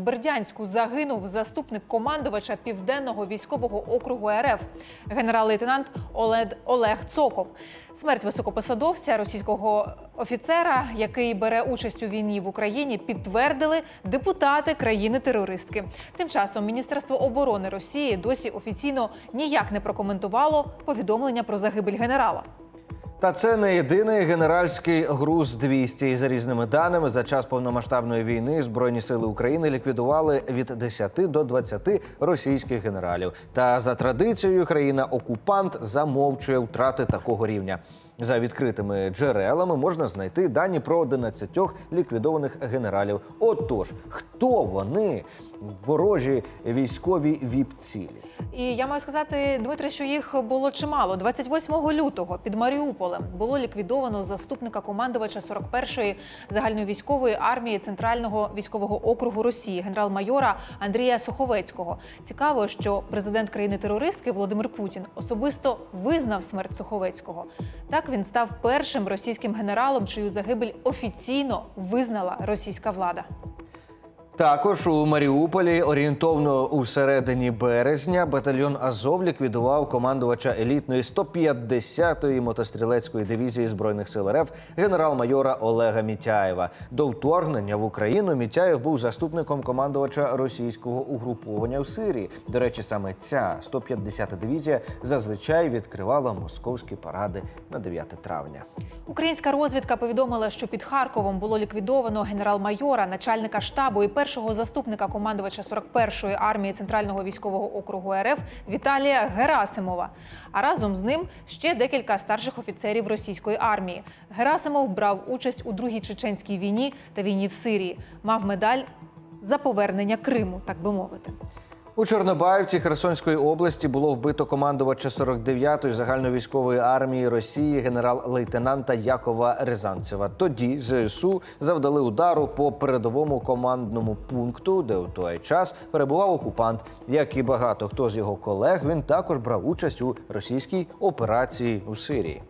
Бердянську загинув заступник командувача південного військового округу РФ, генерал-лейтенант Олег, Цоков. Смерть високопосадовця російського офіцера, який бере участь у війні в Україні, підтвердили депутати країни-терористки. Тим часом Міністерство оборони Росії досі офіційно ніяк не прокоментувало повідомлення про загибель генерала. Та це не єдиний генеральський груз 200. За різними даними, за час повномасштабної війни Збройні сили України ліквідували від 10 до 20 російських генералів. Та за традицією країна-окупант замовчує втрати такого рівня. За відкритими джерелами можна знайти дані про 11 ліквідованих генералів. Отож, хто вони ворожі військові віп-цілі? І я маю сказати, Дмитре, що їх було чимало. 28 лютого під Маріуполем було ліквідовано заступника командувача 41-ї загальновійськової армії Центрального військового округу Росії, генерал-майора Андрія Суховецького. Цікаво, що президент країни-терористки Володимир Путін особисто визнав смерть Суховецького. Так він став першим російським генералом, чию загибель офіційно визнала російська влада. Також у Маріуполі орієнтовно у середині березня батальйон Азов ліквідував командувача елітної 150-ї мотострілецької дивізії збройних сил РФ генерал-майора Олега Мітяєва. До вторгнення в Україну Мітяєв був заступником командувача російського угруповання в Сирії. До речі, саме ця 150-та дивізія зазвичай відкривала московські паради на 9 травня. Українська розвідка повідомила, що під Харковом було ліквідовано генерал-майора, начальника штабу і першого заступника командувача 41-ї армії Центрального військового округу РФ Віталія Герасимова. А разом з ним ще декілька старших офіцерів російської армії. Герасимов брав участь у другій чеченській війні та війні в Сирії. Мав медаль за повернення Криму, так би мовити. У Чорнобаївці Херсонської області було вбито командувача 49-ї загальновійськової армії Росії генерал-лейтенанта Якова Рязанцева. Тоді ЗСУ завдали удару по передовому командному пункту, де у той час перебував окупант. Як і багато хто з його колег, він також брав участь у російській операції у Сирії.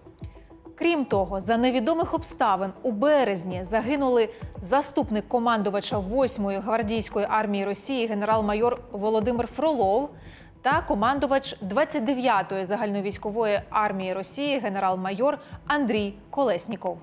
Крім того, за невідомих обставин у березні загинули заступник командувача 8-ї гвардійської армії Росії генерал-майор Володимир Фролов та командувач 29-ї загальновійськової армії Росії генерал-майор Андрій Колесніков.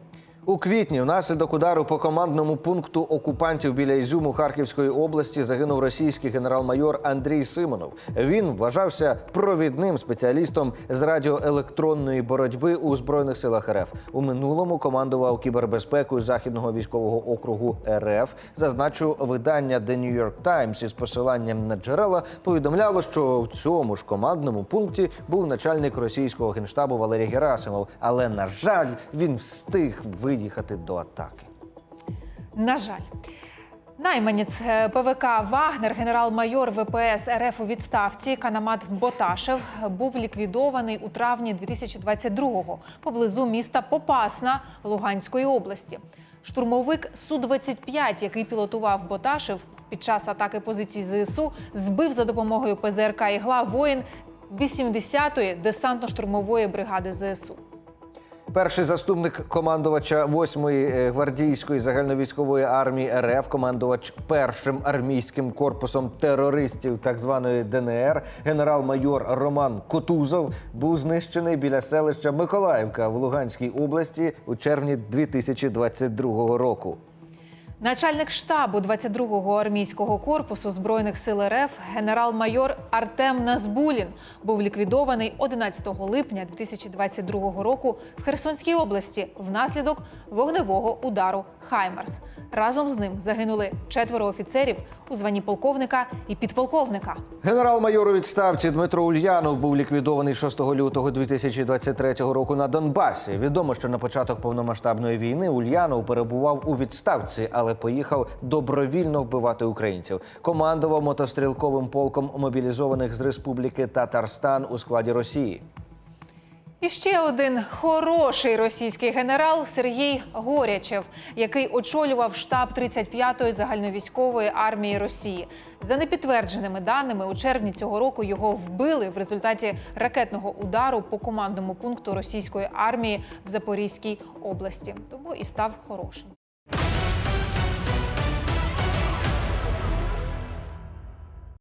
У квітні внаслідок удару по командному пункту окупантів біля Ізюму Харківської області загинув російський генерал-майор Андрій Симонов. Він вважався провідним спеціалістом з радіоелектронної боротьби у збройних силах РФ. У минулому командував кібербезпекою західного військового округу РФ. Зазначу видання The New York Times із посиланням на джерела повідомляло, що в цьому ж командному пункті був начальник російського генштабу Валерій Герасимов. Але на жаль, він встиг виїхати до атаки. На жаль. Найманець е, ПВК Вагнер, генерал-майор ВПС РФ у відставці Канамат Боташев був ліквідований у травні 2022-го поблизу міста Попасна Луганської області. Штурмовик Су-25, який пілотував Боташев під час атаки позицій ЗСУ, збив за допомогою ПЗРК «Ігла» воїн 80-ї десантно-штурмової бригади ЗСУ. Перший заступник командувача 8-ї гвардійської загальновійськової армії РФ, командувач першим армійським корпусом терористів так званої ДНР, генерал-майор Роман Котузов, був знищений біля селища Миколаївка в Луганській області у червні 2022 року. Начальник штабу 22-го армійського корпусу збройних сил РФ генерал-майор Артем Назбулін був ліквідований 11 липня 2022 року в Херсонській області внаслідок вогневого удару Хаймарс. Разом з ним загинули четверо офіцерів у званні полковника і підполковника. Генерал-майор у відставці Дмитро Ульянов був ліквідований 6 лютого 2023 року на Донбасі. Відомо, що на початок повномасштабної війни Ульянов перебував у відставці, але поїхав добровільно вбивати українців. Командував мотострілковим полком мобілізованих з республіки Татарстан у складі Росії. І ще один хороший російський генерал Сергій Горячев, який очолював штаб 35-ї загальновійськової армії Росії. За непідтвердженими даними, у червні цього року його вбили в результаті ракетного удару по командному пункту російської армії в Запорізькій області. Тому і став хорошим.